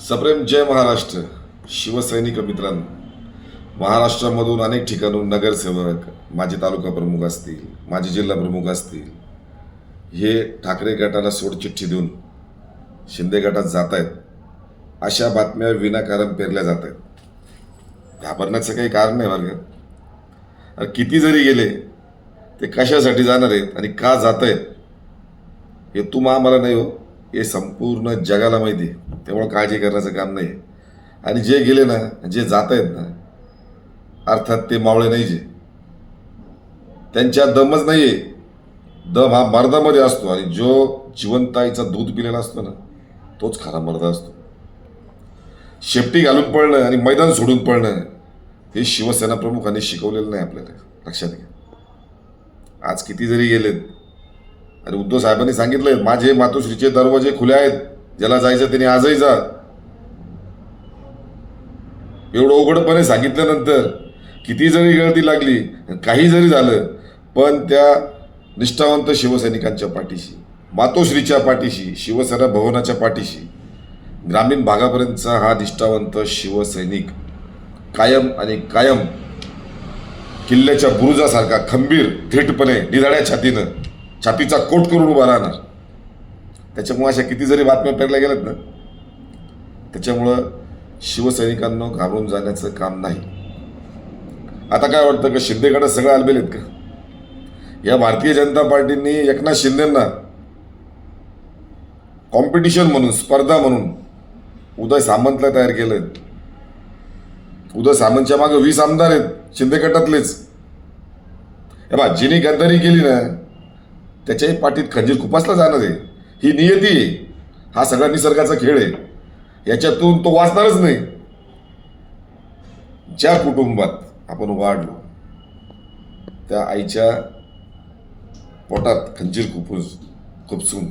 सप्रेम जय महाराष्ट्र शिवसैनिक मित्रांनो. महाराष्ट्रामधून अनेक ठिकाणून नगरसेवक माझे तालुका प्रमुख असतील माझे जिल्हा प्रमुख असतील हे ठाकरे गटाला सोडचिठ्ठी देऊन शिंदे गटात जात आहेत. अशा बातम्या विनाकारण पेरल्या जात आहेत. घाबरण्याचं काही कारण नाही वर्ग अरे किती जरी गेले ते कशासाठी जाणार आहेत आणि का जात आहेत हे तू आम्हाला नाही हो. हे संपूर्ण जगाला माहिती आहे. त्यामुळं काळजी करण्याचं काम नाही. आणि जे गेले ना जे जात आहेत ना अर्थात ते मावळे नाही जे. त्यांच्या दमच नाही आहे दम हा मर्दामध्ये असतो. आणि जो जिवंताईचा दूध पिलेला असतो ना तोच खरा मर्द असतो. शेपटी घालून पळणं आणि मैदान सोडून पळणं हे शिवसेना प्रमुखांनी शिकवलेलं नाही आपल्याला. लक्षात घ्या. आज किती जरी गेलेत आणि उद्धव साहेबांनी सांगितलंय माझे मातोश्रीचे दरवाजे खुले आहेत ज्याला जायचं त्याने आजही जा. एवढं उघडपणे सांगितल्यानंतर किती जरी गळती लागली काही जरी झालं पण त्या निष्ठावंत शिवसैनिकांच्या पाठीशी मातोश्रीच्या पाठीशी शिवसेना भवनाच्या पाठीशी ग्रामीण भागापर्यंतचा हा निष्ठावंत शिवसैनिक कायम आणि कायम किल्ल्याच्या बुरुजासारखा खंबीर थेटपणे निधाड्या छातीनं छातीचा कोट करून उभा राहणार. त्याच्यामुळे अशा किती जरी बातम्या पेरल्या गेल्यात ना त्याच्यामुळं शिवसैनिकांना घाबरून जाण्याचं काम नाही. आता काय वाटतं का शिंदेकडे सगळं आलबेल आहेत का? या भारतीय जनता पार्टींनी एकनाथ शिंदेंना कॉम्पिटिशन म्हणून स्पर्धा म्हणून उदय सामंतला तयार केलं उदय सामंतच्या मागे वीस आमदार आहेत शिंदे गटातलेच. हे बा जिने गद्दारी केली ना त्याच्याही पाठीत खंजीर खुपासला जाणार आहे. ही नियती आहे. हा सगळा निसर्गाचा खेळ आहे. याच्यातून तो वाचणारच नाही. ज्या कुटुंबात आपण वाढलो त्या आईच्या पोटात खंजीर खुपूस खुपसून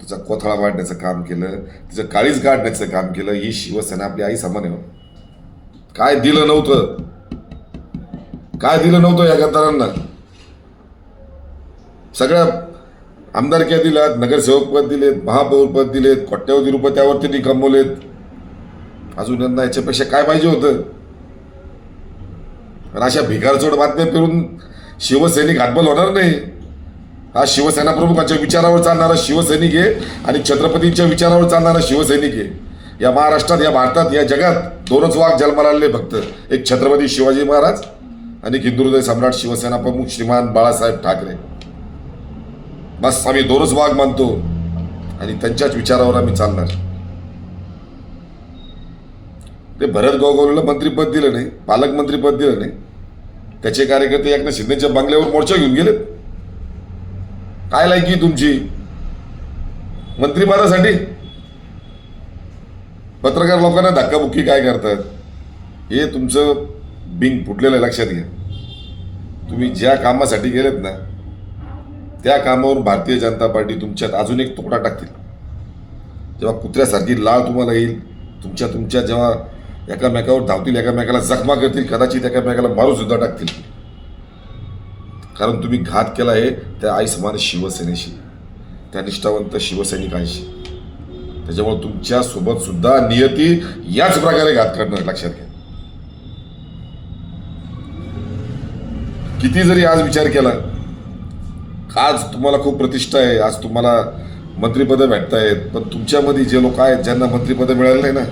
तिचा कोथळा वाढण्याचं काम केलं तिचं काळीज काढण्याचं काम केलं ही शिवसेना आपली आई समान आहे काय दिलं नव्हतं? काय दिलं नव्हतं या गद्दारांना? सगळ्या आमदारक्या दिल्यात नगरसेवकपद दिलेत महापौरपद दिलेत कोट्यवधी रुपये त्यावर त्यांनी कमवलेत अजून यांना याच्यापेक्षा काय पाहिजे होतं? आणि अशा भिकारचोड बातम्या फिरून शिवसैनिक हातबल होणार नाही. हा शिवसेना प्रमुखांच्या विचारावर चालणारा शिवसैनिक आहे आणि छत्रपतींच्या विचारावर चालणारा शिवसैनिक आहे. या महाराष्ट्रात या भारतात या जगात दोनच वाघ जन्माला आलेले फक्त. एक छत्रपती शिवाजी महाराज आणि हिंदुहृदय सम्राट शिवसेना प्रमुख श्रीमान बाळासाहेब ठाकरे. बस आम्ही दोनच वाघ मानतो आणि त्यांच्याच विचारावर आम्ही चालणार. ते भरत गोगोलला मंत्रीपद दिलं नाही पालकमंत्रीपद दिलं नाही. त्याचे कार्यकर्ते एकनाथ शिंदेच्या बंगल्यावर मोर्चा घेऊन गेलेत. काय लायकी तुमची? मंत्रिपदासाठी पत्रकार लोकांना धक्काबुक्की काय करतात? हे तुमचं बिंग फुटलेलं आहे लक्षात घ्या. तुम्ही ज्या कामासाठी गेलेत ना त्या कामावर भारतीय जनता पार्टी तुमच्यात अजून एक तोकडा टाकतील. जेव्हा कुत्र्यासारखी लाळ तुम्हाला येईल तुमच्या तुमच्या जेव्हा एकामेकावर धावतील एकामेकाला जखमा करतील कदाचित एकामेकाला मारूसुद्धा टाकतील. कारण तुम्ही घात केला आहे त्या आई समान शिवसेनेशी त्या निष्ठावंत शिवसैनिकांशी. त्याच्यामुळे तुमच्यासोबतसुद्धा सुद्धा नियती याच प्रकारे घात करणार लक्षात घ्या. किती जरी आज विचार केला आज तुम्हाला खूप प्रतिष्ठा आहे. आज तुम्हाला मंत्रिपदं आहेत. पण तुमच्यामध्ये जे लोक आहेत ज्यांना मंत्रिपदं मिळाली नाही ना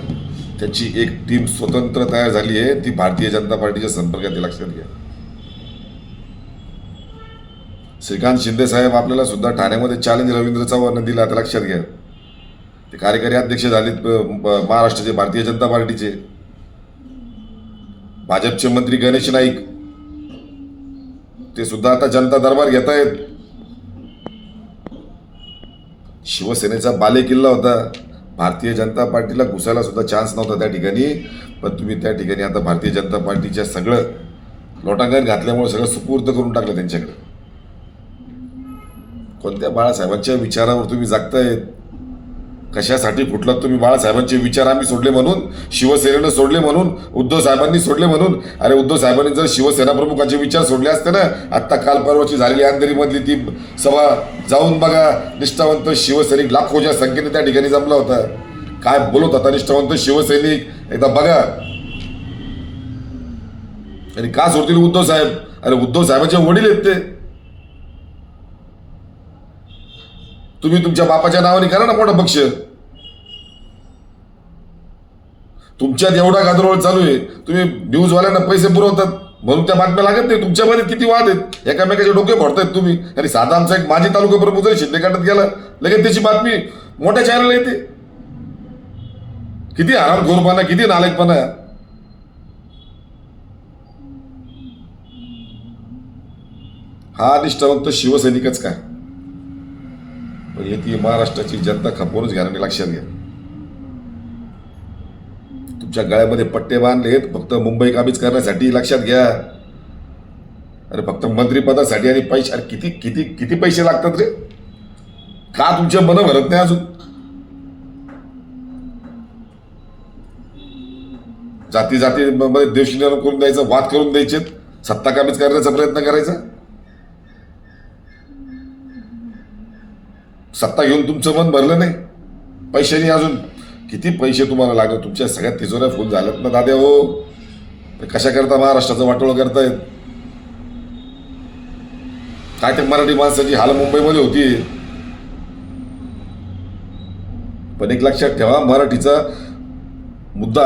त्यांची एक टीम स्वतंत्र तयार झाली आहे. ती भारतीय जनता पार्टीच्या संपर्कात लक्षात घ्या. श्रीकांत शिंदे साहेब आपल्याला सुद्धा ठाण्यामध्ये चॅलेंज रवींद्र चव्हाण दिला. आता लक्षात घ्या. ते कार्यकारी अध्यक्ष झालेत महाराष्ट्राचे भारतीय जनता पार्टीचे. भाजपचे मंत्री गणेश नाईक. ते सुद्धा आता जनता दरबार घेत आहेत शिवसेनेचा बालेकिल्ला होता. भारतीय जनता पार्टीला घुसायला सुद्धा चान्स नव्हता त्या ठिकाणी. पण तुम्ही त्या ठिकाणी आता भारतीय जनता पार्टीच्या सगळं लोटांगण घातल्यामुळे सगळं सुपूर्द करून टाकलं त्यांच्याकडे. कोणत्या बाळासाहेबांच्या विचारावर तुम्ही जागतायत? कशासाठी फुटलात तुम्ही? बाळासाहेबांचे विचार आम्ही सोडले म्हणून शिवसेनेनं सोडले म्हणून उद्धव साहेबांनी सोडले म्हणून. अरे उद्धव साहेबांनी जर शिवसेना प्रमुखांचे विचार सोडले असते ना आत्ता काल परवाची झालेली अंधेरीमधली ती सभा जाऊन बघा निष्ठावंत शिवसैनिक लाखोच्या संख्येने त्या ठिकाणी जमला होता. काय बोलत होता निष्ठावंत शिवसैनिक? एकदा बघा. आणि का सोडतील उद्धव साहेब? अरे उद्धव साहेबांचे वडील आहेत ते. तुम्ही तुमच्या बापाच्या नावाने करा ना मोठं पक्ष तुमच्यात एवढा गादरोळ चालू आहे तुम्ही न्यूजवाल्यांना पैसे पुरवतात म्हणून त्या बातम्या लागत नाही. तुमच्यामध्ये किती वाद आहेत? एकामेकाचे डोके भरतायत तुम्ही. आणि साधा आमचा एक माजी तालुका प्रमुख जरी शिंदे काढत गेला लगेच त्याची बातमी मोठ्या चॅनलला येते. किती हरामखोरपणा किती नालायकपणा. हा निष्ठावंत शिवसैनिकच काय? पण ती महाराष्ट्राची जनता खपवूनच घ्या लक्षात घ्या. तुमच्या गळ्यामध्ये पट्टे बांधलेत फक्त मुंबई कामीच करण्यासाठी लक्षात घ्या. अरे फक्त मंत्रीपदासाठी आणि पैसे अरे किती किती किती पैसे लागतात रे? का तुमचे मन भरत नाही अजून? जाती जाती मध्ये देश निर्माण करून द्यायचं? वाद करून द्यायचे सत्ता कामीच करण्याचा प्रयत्न करायचा? सत्ता घेऊन तुमचं मन भरलं नाही. पैशानी अजून किती पैसे तुम्हाला लागले तुमच्या सगळ्या तिजोऱ्या फुल झाल्यात ना दाद्या हो. ते कशा करता महाराष्ट्राचं वाटोळं करतायत? काय ते मराठी माणसाची हाल मुंबईमध्ये होती? पण एक लक्षात ठेवा मराठीचा मुद्दा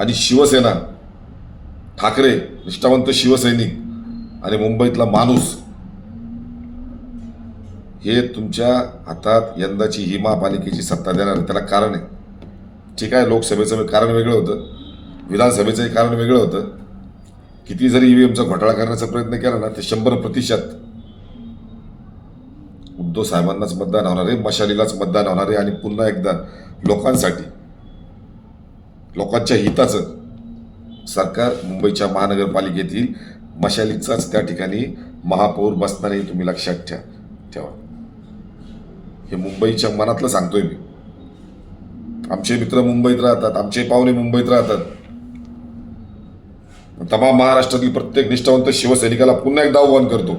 आणि शिवसेना ठाकरे निष्ठावंत शिवसैनिक आणि मुंबईतला माणूस हे तुमच्या हातात यंदाची ही महापालिकेची सत्ता देणार त्याला कारण आहे. ठीक आहे लोकसभेचं कारण वेगळं होतं विधानसभेचंही कारण वेगळं होतं. किती जरी ईव्हीएमचा घोटाळा करण्याचा प्रयत्न केला ना ते शंभर प्रतिशत उद्धव साहेबांनाच मतदान होणार आहे मशालीलाच मतदान होणार आहे आणि पुन्हा एकदा लोकांसाठी लोकांच्या हिताचं सरकार मुंबईच्या महानगरपालिकेतील मशालीचाच त्या ठिकाणी महापौर बसणार आहे तुम्ही लक्षात ठेवा. ठेवा. हे मुंबईच्या मनातलं सांगतोय मी. आमचे मित्र मुंबईत राहतात आमचे पाहुणे मुंबईत राहतात. तमाम महाराष्ट्रातील प्रत्येक निष्ठावंत शिवसैनिकाला पुन्हा एकदा आव्हान करतो.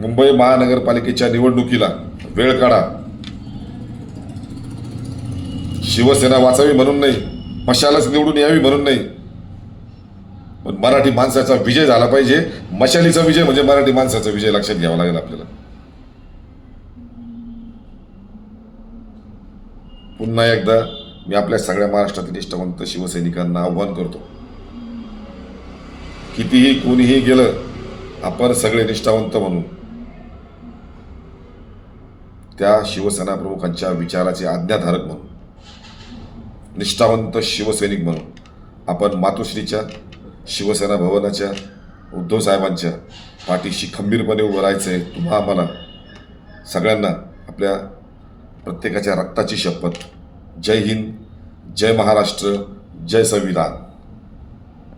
मुंबई महानगरपालिकेच्या निवडणुकीला वेळ काढा. शिवसेना वाचावी म्हणून नाही मशालच निवडून यावी म्हणून नाही. पण मराठी माणसाचा विजय झाला पाहिजे. मशालीचा विजय म्हणजे मराठी माणसाचा विजय लक्षात घ्यावा लागेल आपल्याला. पुन्हा एकदा मी आपल्या सगळ्या महाराष्ट्रातील निष्ठावंत शिवसैनिकांना आव्हान करतो. कितीही कोणीही गेलं आपण सगळे निष्ठावंत म्हणून. त्या शिवसेना प्रमुखांच्या विचाराचे आज्ञाधारक म्हणून. निष्ठावंत शिवसैनिक म्हणून. आपण मातोश्रीच्या शिवसेना भवनाच्या उद्धव साहेबांच्या पाठीशी खंबीरपणे उभं राहायचं आहे तुम्हा आम्हाला सगळ्यांना आपल्या प्रत्येकाच्या रक्ताची शपथ. जय हिंद जय महाराष्ट्र जय संविधान.